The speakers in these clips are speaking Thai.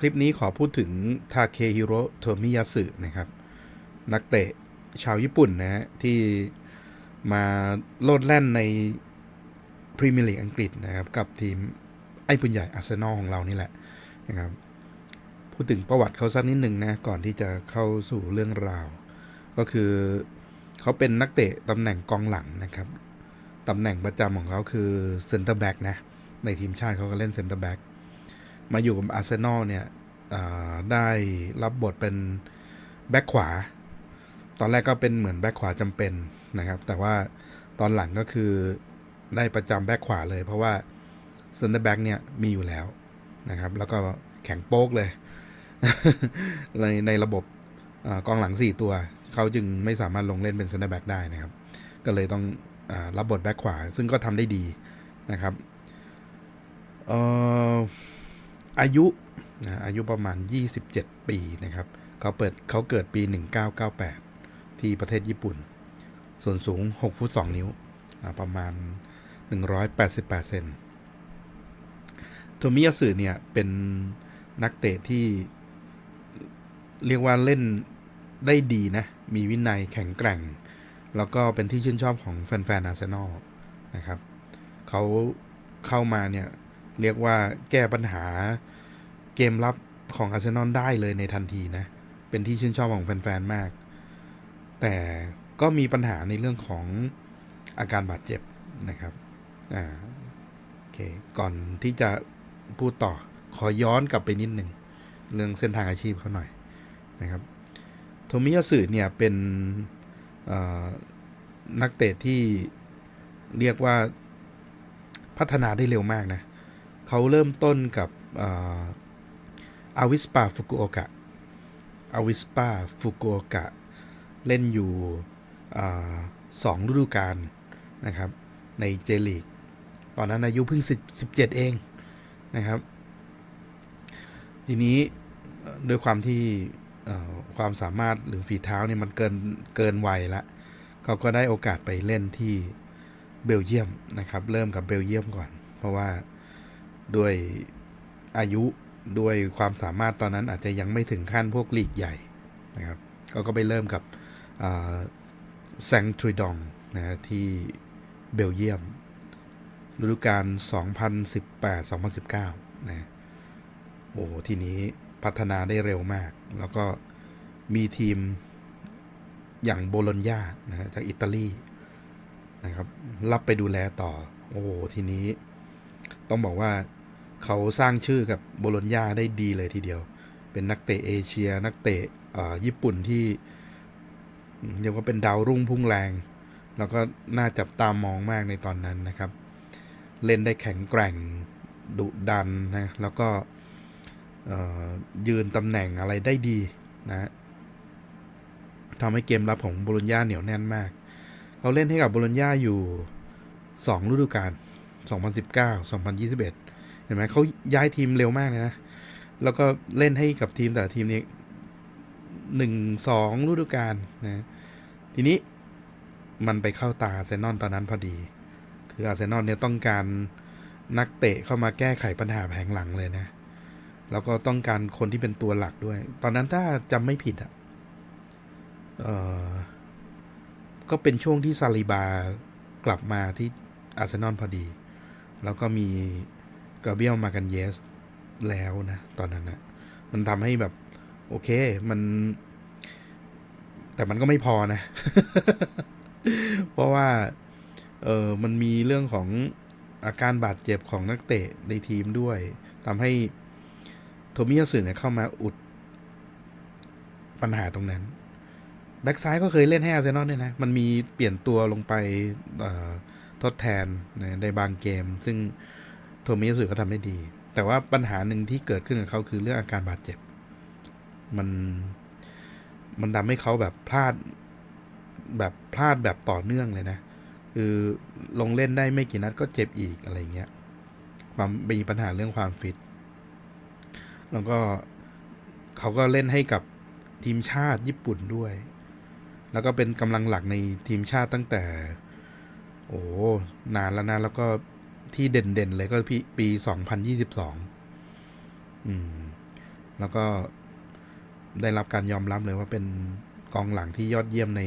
คลิปนี้ขอพูดถึงทาเคฮิโร่โทมิยาสึนะครับ นักเตะชาวญี่ปุ่นนะฮะ ที่มาโลดแล่นในพรีเมียร์ลีกอังกฤษนะครับ กับทีมไอ้ปุนใหญ่อาร์เซนอลของเรานี่แหละนะครับ พูดถึงประวัติเขาสักนิดหนึ่งนะ ก่อนที่จะเข้าสู่เรื่องราว ก็คือเขาเป็นนักเตะตำแหน่งกองหลังนะครับ ตำแหน่งประจำของเขาคือเซนเตอร์แบ็กนะ ในทีมชาติเขาก็เล่นเซนเตอร์แบ็ก มาอยู่กับอาร์เซนอลเนี่ยได้รับบทเป็นแบ็กขวา ตอนแรกก็เป็นเหมือนแบ็กขวาจำเป็นนะครับ แต่ว่าตอนหลังก็คือได้ประจำแบ็กขวาเลย เพราะว่าเซนเตอร์แบ็กเนี่ยมีอยู่แล้วนะครับ แล้วก็แข็งโป๊กเลย ในในระบบอกองหลัง 4 ตัว เขาจึงไม่สามารถลงเล่นเป็นเซนเตอร์แบ็กได้นะครับ ก็เลยต้องอรับบทแบ็กขวา ซึ่งก็ทำได้ดีนะครับ เอ่อ อายุนะอายุประมาณ 27 ปีนะครับเขาเปิดเขาเกิดปี 1998 ที่ประเทศญี่ปุ่น ส่วนสูง 6 ฟุต 2 นิ้ว ประมาณ 188 เซนโทมิยาสึเนี่ย เป็นนักเตะที่เรียกว่าเล่นได้ดีนะ มีวินัยแข็งแกร่ง แล้วก็เป็นที่ชื่นชอบของแฟนๆอาร์เซนอลนะครับ เขาเข้ามาเนี่ย เรียกว่าแก้ปัญหาเกมรับของอาร์เซนอลได้เลยในทันทีนะ เป็นที่ชื่นชอบของแฟนๆ มาก แต่ก็มีปัญหาในเรื่องของอาการบาดเจ็บนะครับ อ่า โอเค ก่อนที่จะพูดต่อขอย้อนกลับไปนิดหนึ่งเรื่องเส้นทางอาชีพเขาหน่อยนะครับโทมิยาสึเนี่ยเป็นนักเตะที่เรียกว่าพัฒนาได้เร็วมากนะ เขาเริ่มต้นกับอาวิสปาฟุกุโอกะอาวิสปาฟุกุโอกะเล่นอยู่สองฤดูกาลนะครับ ในเจลีก ตอนนั้นอายุเพิ่ง 17 เองนะครับ ทีนี้ด้วยความที่ความสามารถหรือฝีเท้าเนี่ยมันเกินเกินวัยละเขาก็ได้โอกาสไปเล่นที่เบลเยียมนะครับ เริ่มกับเบลเยียมก่อน เพราะว่า ด้วยอายุด้วยความสามารถตอนนั้นอาจจะยังไม่ถึงขั้นพวกลีกใหญ่นะครับเขาก็ไปเริ่มกับแซงทริดองนะที่เบลเยียมฤดูกาล 2018-2019 นะ โอ้โหทีนี้พัฒนาได้เร็วมาก แล้วก็มีทีมอย่างโบโลญญานะฮะจากอิตาลีนะครับ รับไปดูแลต่อ โอ้โหทีนี้ต้องบอกว่า เขาสร้างชื่อกับโบโลญญาได้ดีเลยทีเดียว เป็นนักเตะเอเชีย นักเตะญี่ปุ่นที่เรียกว่าเป็นดาวรุ่งพุ่งแรง แล้วก็น่าจับตามองมากในตอนนั้นนะครับ เล่นได้แข็งแกร่งดุดันนะแล้วก็ยืนตำแหน่งอะไรได้ดีนะทำให้เกมรับของโบโลญญาเหนียวแน่นมาก เขาเล่นให้กับโบโลญญาอยู่ 2 ฤดูกาล2019 2021เห็นไหมเขาย้ายทีมเร็วมากเลยนะ แล้วก็เล่นให้กับทีมแต่ละทีมนี้หนึ่งสองฤดูกาลนะ ทีนี้มันไปเข้าตาอาร์เซนอลตอนนั้นพอดี คืออาร์เซนอลเนี่ยต้องการนักเตะเข้ามาแก้ไขปัญหาแผงหลังเลยนะ แล้วก็ต้องการคนที่เป็นตัวหลักด้วย ตอนนั้นถ้าจำไม่ผิดอะเออก็เป็นช่วงที่ซาลิบากลับมาที่อาร์เซนอลพอดี แล้วก็มี กราเบียลมากันเยสแล้วนะ ตอนนั้นนะมันทำให้แบบ โอเคมัน แต่มันก็ไม่พอนะ เพราะว่า เออมันมีเรื่องของอาการบาดเจ็บของนักเตะในทีมด้วยทำให้โทมิยาสึเนี่ยเข้ามาอุดปัญหาตรงนั้น แบ็กซ้ายก็เคยเล่นให้อาร์เซนอลเนี่ยนะ มันมีเปลี่ยนตัวลงไปทดแทนในบางเกม ซึ่ง โทมิยาสึก็ทำได้ดี แต่ว่าปัญหาหนึ่งที่เกิดขึ้นกับเขาคือเรื่องอาการบาดเจ็บ มันมันทำให้เขาแบบพลาดแบบพลาดแบบต่อเนื่องเลยนะ คือลงเล่นได้ไม่กี่นัดก็เจ็บอีกอะไรเงี้ย ความมีปัญหาเรื่องความฟิต แล้วก็เขาก็เล่นให้กับทีมชาติญี่ปุ่นด้วย แล้วก็เป็นกำลังหลักในทีมชาติตั้งแต่ โอ้นานแล้วนะ แล้วก็ ที่เด่นๆเลยก็ปีปี2022อืม แล้วก็ได้รับการยอมรับเลยว่าเป็นกองหลังที่ยอดเยี่ยมใน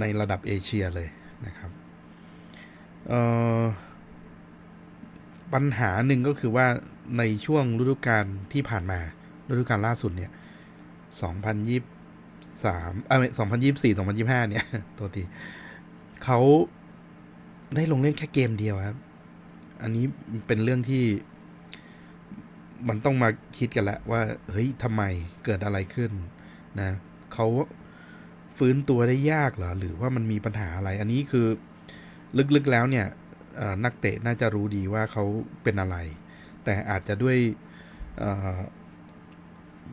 ในระดับเอเชียเลยนะครับอ่อปัญหาหนึ่งก็คือว่าในช่วงฤดูกาลที่ผ่านมาฤดูกาลล่าสุดเนี่ย2023เอ้ย2024 2025 เนี่ย ตัวทีเขา ได้ลงเล่นแค่เกมเดียวครับ อันนี้เป็นเรื่องที่มันต้องมาคิดกันแล้วว่า เฮ้ยทำไมเกิดอะไรขึ้นนะเขาฟื้นตัวได้ยากเหรอ หรือว่ามันมีปัญหาอะไร อันนี้คือลึกๆแล้วเนี่ยนักเตะน่าจะรู้ดีว่าเขาเป็นอะไร แต่อาจจะด้วย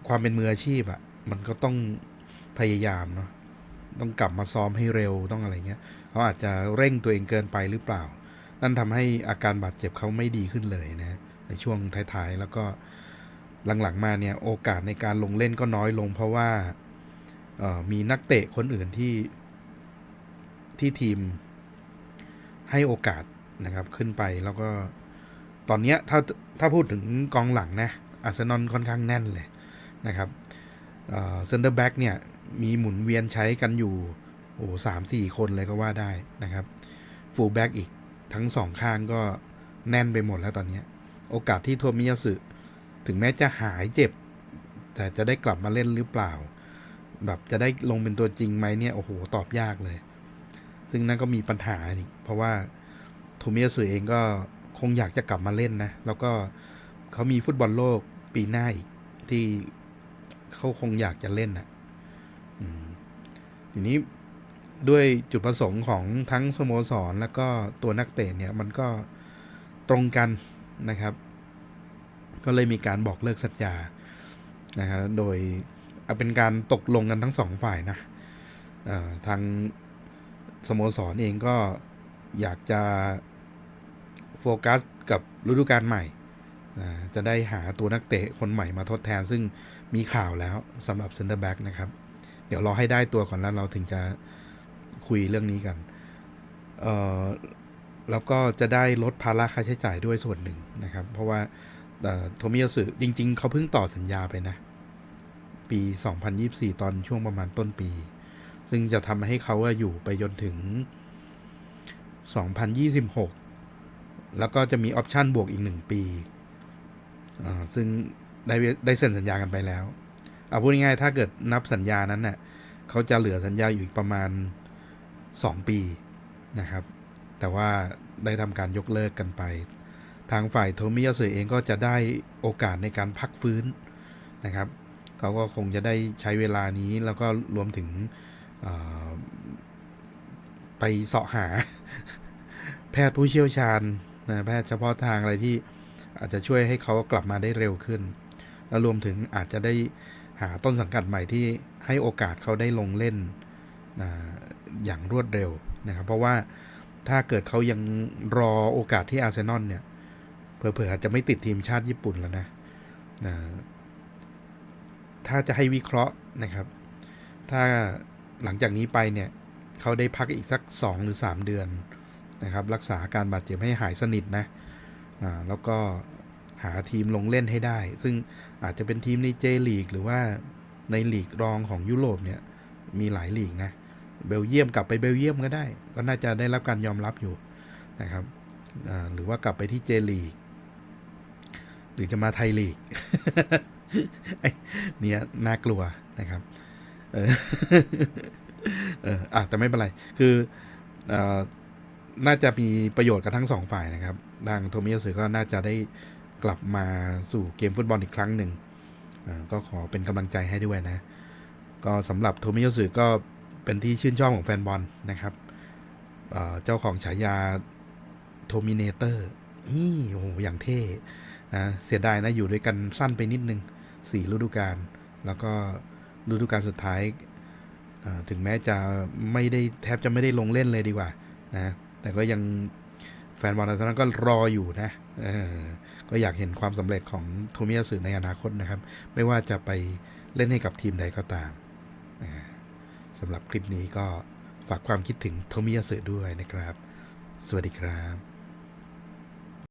ความเป็นมืออาชีพอะ่ะมันก็ต้องพยายามเนาะต้องกลับมาซ้อมให้เร็วต้องอะไรเงี้ย เขาอาจจะเร่งตัวเองเกินไปหรือเปล่า นั่นทำให้อาการบาดเจ็บเขาไม่ดีขึ้นเลยนะในช่วงท้ายๆ แล้วก็หลังๆมาเนี่ยโอกาสในการลงเล่นก็น้อยลง เพราะว่ามีนักเตะคนอื่นที่ที่ทีมให้โอกาสนะครับขึ้นไปแล้วก็ตอนนี้ถ้าถ้าพูดถึงกองหลังนะอาร์เซนอลค่อนข้างแน่นเลยนะครับเซนเตอร์แบ็กเนี่ยมีหมุนเวียนใช้กันอยู่ โอ้สามสี่คนเลยก็ว่าได้นะครับฟูลแบ็กอีกทั้งสองข้างก็แน่นไปหมดแล้วตอนนี้ โอกาสที่โทมิยาสึถึงแม้จะหายเจ็บ แต่จะได้กลับมาเล่นหรือเปล่า แบบจะได้ลงเป็นตัวจริงไหมเนี่ย โอ้โห ตอบยากเลย ซึ่งนั่นก็มีปัญหานี่เพราะว่าโทมิยาสึเองก็คงอยากจะกลับมาเล่นนะ แล้วก็เขามีฟุตบอลโลกปีหน้าอีกที่เขาคงอยากจะเล่นนะอืมทีนี้ ด้วยจุดประสงค์ของทั้งสโมสร แล้วก็ตัวนักเตะเนี่ยมันก็ตรงกันนะครับ ก็เลยมีการบอกเลิกสัญญานะครับโดยเป็นการตกลงกันทั้งสองฝ่ายนะทางสโมสรเองก็อยากจะโฟกัสกับฤดูกาลใหม่นะจะได้หาตัวนักเตะคนใหม่มาทดแทน ซึ่งมีข่าวแล้วสำหรับเซนเตอร์แบ็กนะครับ เดี๋ยวรอให้ได้ตัวก่อนแล้วเราถึงจะ คุยเรื่องนี้กัน เอ่อแล้วก็จะได้ลดภาระค่าใช้จ่ายด้วยส่วนหนึ่งนะครับ เพราะว่าโทมิยสึจริง ๆ เขาเพิ่งต่อสัญญาไปนะ ปี 2024 ตอนช่วงประมาณต้นปี ซึ่งจะทำให้เขาอะอยู่ไปจนถึง 2026 แล้วก็จะมีออปชันบวกอีกหนึ่งปีอ่าซึ่งได้ได้เซ็นสัญญากันไปแล้ว เอาพูดง่ายๆถ้าเกิดนับสัญญานั้นเน่ะเขาจะเหลือสัญญาอยู่อีกประมาณ 2 ปีนะครับ แต่ว่าได้ทำการยกเลิกกันไป ทางฝ่ายโทมิยาสึเองก็จะได้โอกาสในการพักฟื้นนะครับ เขาก็คงจะได้ใช้เวลานี้แล้วก็รวมถึงไปเสาะหา แพทย์ผู้เชี่ยวชาญนะแพทย์เฉพาะทางอะไรที่อาจจะช่วยให้เขากลับมาได้เร็วขึ้น แล้วรวมถึงอาจจะได้หาต้นสังกัดใหม่ที่ให้โอกาสเขาได้ลงเล่น อย่างรวดเร็วนะครับ เพราะว่าถ้าเกิดเขายังรอโอกาสที่อาร์เซนอลเนี่ยเผลอๆอาจจะไม่ติดทีมชาติญี่ปุ่นแล้วนะนะถ้าจะให้วิเคราะห์นะครับ ถ้าหลังจากนี้ไปเนี่ยเขาได้พักอีกสัก 2 หรือ 3 เดือนนะครับ รักษาอาการบาดเจ็บให้หายสนิทนะอ่าแล้วก็หาทีมลงเล่นให้ได้ ซึ่งอาจจะเป็นทีมในเจลีกหรือว่าในลีกรองของยุโรปเนี่ยมีหลายลีกนะ เบลเยียมกลับไปเบลเยียมก็ได้ ก็น่าจะได้รับการยอมรับอยู่นะครับหรือว่ากลับไปที่เจลีหรือจะมาไทยลีกเนี่ยน่ากลัวนะครับเออเอออะแต่ไม่เป็นไร คือเออน่าจะมีประโยชน์กับทั้งสองฝ่ายนะครับทางโทมิยาสึก็น่าจะได้กลับมาสู่เกมฟุตบอลอีกครั้งหนึ่งก็ขอเป็นกำลังใจให้ด้วยนะ ก็สำหรับโทมิยาสึก็ เป็นที่ชื่นชอบของแฟนบอลนะครับเเจ้าของฉายาโทมิเนเตอร์นี่โอ้โหอย่างเท่นะเสียดายนะ อยู่ด้วยกันสั้นไปนิดนึงสี่ฤดูกาลแล้วก็ฤดูกาลสุดท้าย ถึงแม้จะไม่ได้แทบจะไม่ได้ลงเล่นเลยดีกว่านะแต่ก็ยังแฟนบอลอาร์เซนอลก็รออยู่นะก็อยากเห็นความสำเร็จของโทมิยาสึในอนาคตนะครับ ไม่ว่าจะไปเล่นให้กับทีมใดก็ตามนะ สำหรับคลิปนี้ก็ฝากความคิดถึงโทมิยาสึด้วยนะครับ สวัสดีครับ